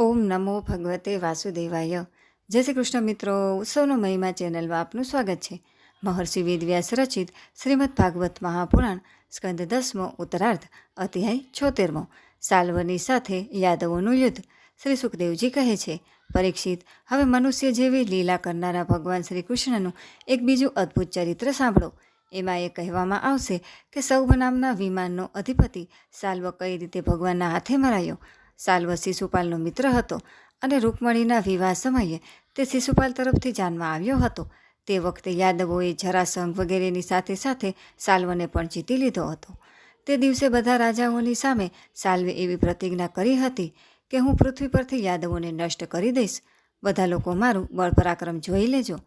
ઓમ નમો ભગવતે વાસુદેવાય. જય શ્રી કૃષ્ણ મિત્રો, ઉત્સવનો મહિમા ચેનલમાં આપનું સ્વાગત છે. મહર્ષિ વેદવ્યાસ રચિત શ્રીમદ ભાગવત મહાપુરાણ, સ્કંદ દસમો, ઉત્તરાર્ધ, અધ્યાય છોતેરમો. સાલ્વની સાથે યાદવોનું યુદ્ધ. શ્રી સુખદેવજી કહે છે, પરીક્ષિત, હવે મનુષ્ય જેવી લીલા કરનારા ભગવાન શ્રી કૃષ્ણનું એક બીજું અદ્ભુત ચરિત્ર સાંભળો. એમાં એ કહેવામાં આવશે કે સૌ નામના વિમાનનો અધિપતિ સાલ્વ કઈ રીતે ભગવાનના હાથે મરાયો? સાલ્વ શિશુપાલનો મિત્ર હતો અને રૂકમણીના વિવાહ સમયે તે શિશુપાલ તરફથી જાનમાં આવ્યો હતો. તે વખતે યાદવોએ જરાસંઘ વગેરેની સાથે સાથે સાલ્વને પણ જીતી લીધો હતો. તે દિવસે બધા રાજાઓની સામે સાલ્વે એવી પ્રતિજ્ઞા કરી હતી કે હું પૃથ્વી પરથી યાદવોને નષ્ટ કરી દઈશ. બધા લોકો મારું બળ પરાક્રમ જોઈ લેજો.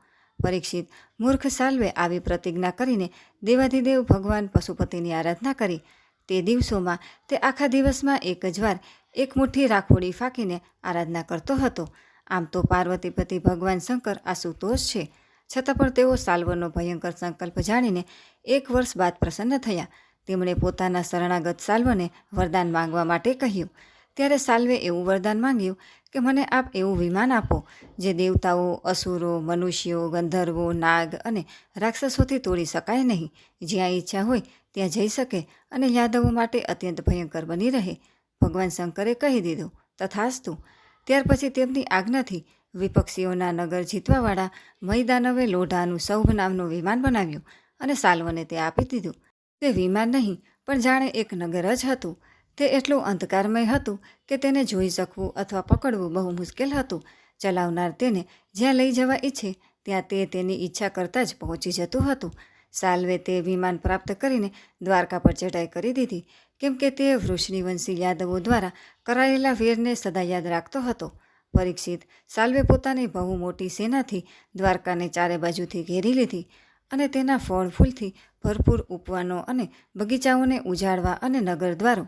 પરીક્ષિત મૂર્ખ સાલ્વે આવી પ્રતિજ્ઞા કરીને દેવાધિદેવ ભગવાન પશુપતિની આરાધના કરી. તે દિવસોમાં તે આખા દિવસમાં એક જ વાર એક મુઠ્ઠી રાખોડી ફાંકીને આરાધના કરતો હતો. આમ તો પાર્વતીપતિ ભગવાન શંકર આશુતોષ છે. છતાં પણ તેઓ સાલ્વનો ભયંકર સંકલ્પ જાણીને એક વર્ષ બાદ પ્રસન્ન થયા. તેમણે પોતાના શરણાગત સાલ્વને વરદાન માંગવા માટે કહ્યું, ત્યારે સાલ્વે એવું વરદાન માંગ્યું કે મને આપ એવું વિમાન આપો, જે દેવતાઓ, અસુરો, મનુષ્યો, ગંધર્વો, નાગ અને રાક્ષસોથી તોડી શકાય નહીં. જ્યાં ઈચ્છા હોય ત્યાં જઈ શકે અને યાદવો માટે અત્યંત ભયંકર બની રહે. ભગવાન શંકરે કહી દીધું, તથાસ્તુ. ત્યાર પછી તેમની આજ્ઞાથી વિપક્ષીઓના નગર જીતવાવાળા મૈદાનવે લોઢાનું સૌભ નામનું વિમાન બનાવ્યું અને સાલ્વને તે આપી દીધું. તે વિમાન નહીં, પણ જાણે એક નગર જ હતું. તે એટલું અંધકારમય હતું કે તેને જોઈ શકવું અથવા પકડવું બહુ મુશ્કેલ હતું. ચલાવનાર તેને જ્યાં લઈ જવા ઈચ્છે, ત્યાં તે તેની ઈચ્છા કરતાં જ પહોંચી જતું હતું. સાલ્વે તે વિમાન પ્રાપ્ત કરીને દ્વારકા પર ચઢાઈ કરી દીધી. કેમ કે તે વૃષ્ણિવંશી યાદવો દ્વારા કરાયેલા વીરને સદા યાદ રાખતો હતો. પરીક્ષિત સાલ્વે પોતાની બહુ મોટી સેનાથી દ્વારકાને ચારે બાજુથી ઘેરી લીધી અને તેના ફળ ફૂલથી ભરપૂર ઉપવાનો અને બગીચાઓને ઉજાડવા અને નગર દ્વારો.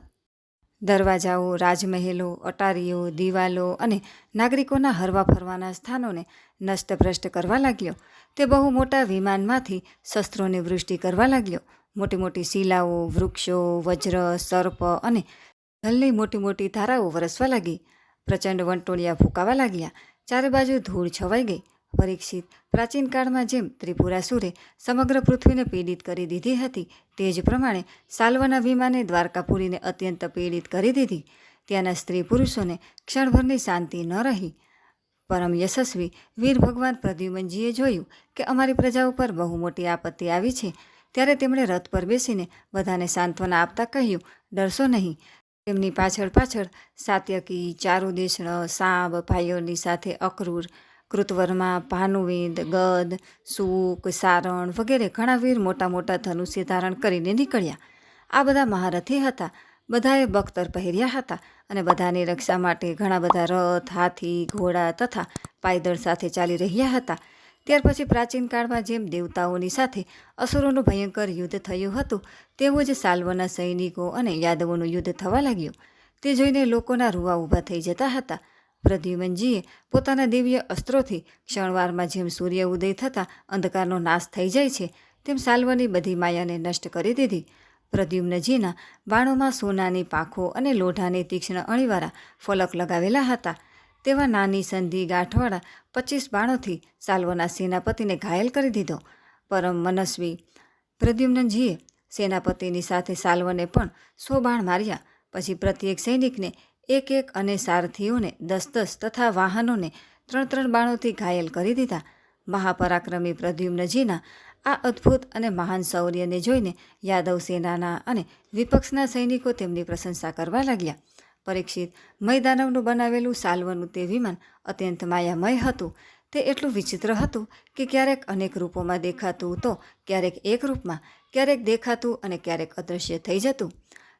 દરવાજાઓ, રાજમહેલો, અટારીઓ, દિવાલો અને નાગરિકોના હરવા ફરવાના સ્થાનોને નષ્ટભ્રષ્ટ કરવા લાગ્યો. તે બહુ મોટા વિમાનમાંથી શસ્ત્રોની વૃષ્ટિ કરવા લાગ્યો. મોટી મોટી શિલાઓ, વૃક્ષો, વજ્ર, સર્પ અને જલની મોટી મોટી ધારાઓ વરસવા લાગી. પ્રચંડ વંટોળિયા ફૂંકાવા લાગ્યા. ચારે બાજુ ધૂળ છવાઈ ગઈ. પરીક્ષિત પ્રાચીન કાળમાં જેમ ત્રિપુરાસુરે સમગ્ર પૃથ્વીને પીડિત કરી દીધી હતી, તે જ પ્રમાણે સાલ્વના વિમાને દ્વારકાપુરીને અત્યંત પીડિત કરી દીધી. ત્યાંના સ્ત્રી પુરુષોને ક્ષણભરની શાંતિ ન રહી. પરમ યશસ્વી વીર ભગવાન પ્રદ્યુમનજીએ જોયું કે અમારી પ્રજા ઉપર બહુ મોટી આપત્તિ આવી છે. ત્યારે તેમણે રથ પર બેસીને બધાને સાંત્વના આપતા કહ્યું, ડરશો નહીં. તેમની પાછળ પાછળ સાત્યકી ચારુદેશણ સાંબ ભાઈઓની સાથે અક્રૂર, કૃતવર્મા, ભાનુવેદ, ગદ, સુક, સારણ વગેરે ઘણા વીર મોટા મોટા ધનુષ્ય ધારણ કરીને નીકળ્યા. આ બધા મહારથી હતા. બધાએ બખ્તર પહેર્યા હતા અને બધાની રક્ષા માટે ઘણા બધા રથ, હાથી, ઘોડા તથા પાયદળ સાથે ચાલી રહ્યા હતા. ત્યાર પછી પ્રાચીન કાળમાં જેમ દેવતાઓની સાથે અસુરોનું ભયંકર યુદ્ધ થયું હતું, તેવું જ સાલ્વના સૈનિકો અને યાદવોનું યુદ્ધ થવા લાગ્યું. તે જોઈને લોકોના રૂવા ઊભા થઈ જતા હતા. પ્રદ્યુમનજીએ પોતાના દિવ્ય અસ્ત્રોથી ક્ષણવારમાં જેમ સૂર્ય ઉદય થતાં અંધકારનો નાશ થઈ જાય છે, તેમ સાલ્વની બધી માયાને નષ્ટ કરી દીધી. પ્રદ્યુમ્નજીના બાણોમાં સોનાની પાંખો અને લોઢાની તીક્ષ્ણ અણીવાળા ફલક લગાવેલા હતા. તેવા નાની સંધિ ગાંઠવાળા પચીસ બાણોથી સાલ્વના સેનાપતિને ઘાયલ કરી દીધો. પરમ મનસ્વી પ્રદ્યુમ્નજીએ સેનાપતિની સાથે સાલ્વને પણ સો બાણ માર્યા. પછી પ્રત્યેક સૈનિકને એક એક અને સારથીઓને દસ દસ તથા વાહનોને ત્રણ ત્રણ બાણોથી ઘાયલ કરી દીધા. મહાપરાક્રમી પ્રદ્યુમ્નજીના આ અદ્ભુત અને મહાન શૌર્યને જોઈને યાદવ સેનાના અને વિપક્ષના સૈનિકો તેમની પ્રશંસા કરવા લાગ્યા. પરીક્ષિત મૈદાનવનું બનાવેલું સાલ્વનું તે વિમાન અત્યંત માયામય હતું. તે એટલું વિચિત્ર હતું કે ક્યારેક અનેક રૂપોમાં દેખાતું તો ક્યારેક એક રૂપમાં, ક્યારેક દેખાતું અને ક્યારેક અદૃશ્ય થઈ જતું.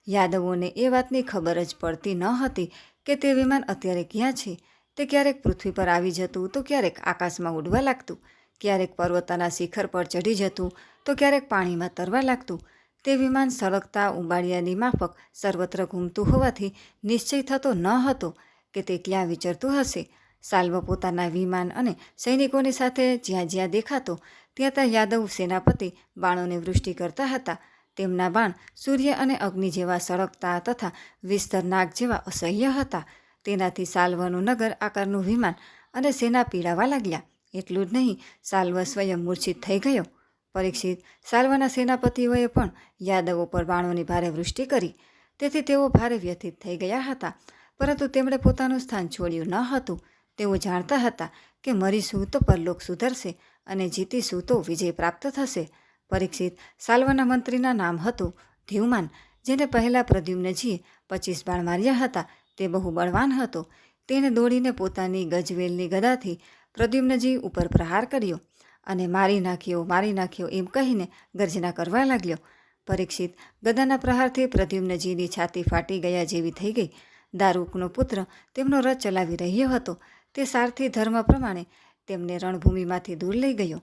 યાદવોને એ વાતની ખબર જ પડતી ન હતી કે તે વિમાન અત્યારે ક્યાં છે. તે ક્યારેક પૃથ્વી પર આવી જતું તો ક્યારેક આકાશમાં ઉડવા લાગતું. ક્યારેક પર્વતના શિખર પર ચઢી જતું તો ક્યારેક પાણીમાં તરવા લાગતું. તે વિમાન સળગતા ઉંબાડિયાની માફક સર્વત્ર ઘૂમતું હોવાથી નિશ્ચય થતો ન હતો કે તે ક્યાં વિચરતું હશે. સાલ્વ પોતાના વિમાન અને સૈનિકોની સાથે જ્યાં જ્યાં દેખાતો, ત્યાં ત્યાં યાદવ સેનાપતિ બાણોને વૃષ્ટિ કરતા હતા. તેમના બાણ સૂર્ય અને અગ્નિ જેવા સળગતા તથા વિસ્તર નાગ જેવા અસહ્ય હતા. તેનાથી સાલ્વનું નગર આકારનું વિમાન અને સેના પીડાવા લાગ્યા. એટલું જ નહીં, સાલ્વ સ્વયં મૂર્છિત થઈ ગયો. પરીક્ષિત સાલ્વના સેનાપતિઓએ પણ યાદવો પર બાણોની ભારે વૃષ્ટિ કરી. તેથી તેઓ ભારે વ્યથિત થઈ ગયા હતા. પરંતુ તેમણે પોતાનું સ્થાન છોડ્યું ન હતું. તેઓ જાણતા હતા કે મરીશું તો પરલોક સુધરશે અને જીતીશું તો વિજય પ્રાપ્ત થશે. પરીક્ષિત સાલ્વના મંત્રીના નામ હતું ધીવમાન જેને પહેલાં પ્રદ્યુમ્નજીએ પચીસ બાણ માર્યા હતા. તે બહુ બળવાન હતો. તેણે દોડીને પોતાની ગજવેલની ગદાથી પ્રદ્યુમ્નજી ઉપર પ્રહાર કર્યો. અને મારી નાખ્યો મારી નાખ્યો એમ કહીને ગર્જના કરવા લાગ્યો. પરીક્ષિત ગદાના પ્રહારથી પ્રદ્યુમ્નજીની છાતી ફાટી ગયા જેવી થઈ ગઈ. દારૂકનો પુત્ર તેમનો રથ ચલાવી રહ્યો હતો. તે સારથી ધર્મ પ્રમાણે તેમને રણભૂમિમાંથી દૂર લઈ ગયો.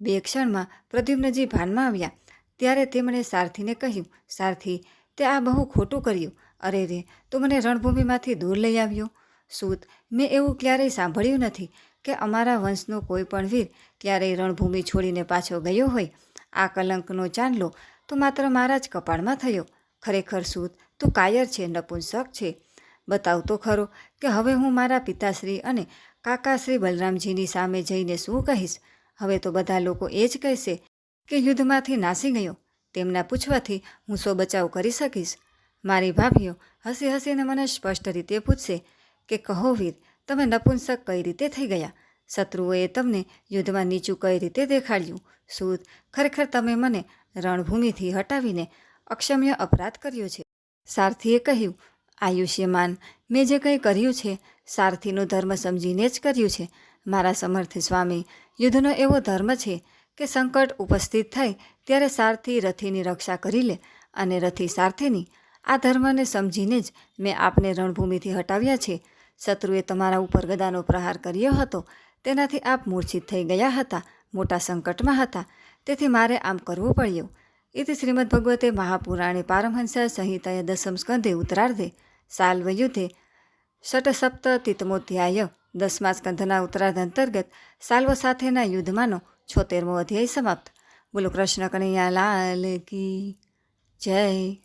બે ક્ષણમાં પ્રદ્યુમ્નજી ભાનમાં આવ્યા. ત્યારે તેમણે સારથીને કહ્યું, સારથી, તે આ બહુ ખોટું કર્યું. અરે રે, તું મને રણભૂમિમાંથી દૂર લઈ આવ્યો. સૂત. મેં એવું ક્યારેય સાંભળ્યું નથી કે અમારા વંશનો કોઈ પણ વીર ક્યારેય રણભૂમિ છોડીને પાછો ગયો હોય. આ કલંકનો ચાંદલો તો માત્ર મારા જ કપાળમાં થયો. ખરેખર સૂત, તું કાયર છે, નપુંસક છે. બતાવ તો ખરો કે હવે હું મારા પિતાશ્રી અને કાકાશ્રી બલરામજીની સામે જઈને શું કહીશ? હવે તો બધા લોકો એ જ કહેશે કે યુદ્ધમાંથી નાસી ગયો. તેમના પૂછવાથી હું સો બચાવ કરી શકીશ. મારી ભાભીઓ હસી હસીને મને સ્પષ્ટ રીતે પૂછશે કે કહો વીર તમે નપુંસક કઈ રીતે થઈ ગયા? શત્રુઓએ તમને યુદ્ધમાં નીચું કઈ રીતે દેખાડ્યું? સૂત ખરેખર તમે મને રણભૂમિથી હટાવીને અક્ષમ્ય અપરાધ કર્યો છે. સારથીએ કહ્યું, આયુષ્યમાન, મેં જે કંઈ કર્યું છે, સારથીનો ધર્મ સમજીને જ કર્યું છે. મારા સમર્થ સ્વામી, યુદ્ધનો એવો ધર્મ છે કે સંકટ ઉપસ્થિત થાય ત્યારે સારથી રથીની રક્ષા કરી લે અને રથી સારથીની આ ધર્મને સમજીને જ મેં આપને રણભૂમિથી હટાવ્યા છે. શત્રુએ તમારા ઉપર ગદાનો પ્રહાર કર્યો હતો. તેનાથી આપ મૂર્છિત થઈ ગયા હતા, મોટા સંકટમાં હતા. તેથી મારે આમ કરવું પડ્યું. ઇતિ શ્રીમદ ભગવતે મહાપુરાણે પારમહંસ સંહિતાએ દસમ સ્કંધે ઉત્તરાર્ધે સાલ્વ યુદ્ધે ષટસપ્ત તિતમોધ્યાય દસમા સ્કંધના ઉત્તરાર્ધ અંતર્ગત સાલ્વ સાથેના યુદ્ધમાંનો છોતેરમો અધ્યાય સમાપ્ત. બોલો કૃષ્ણ કનૈયા લાલ કી જય.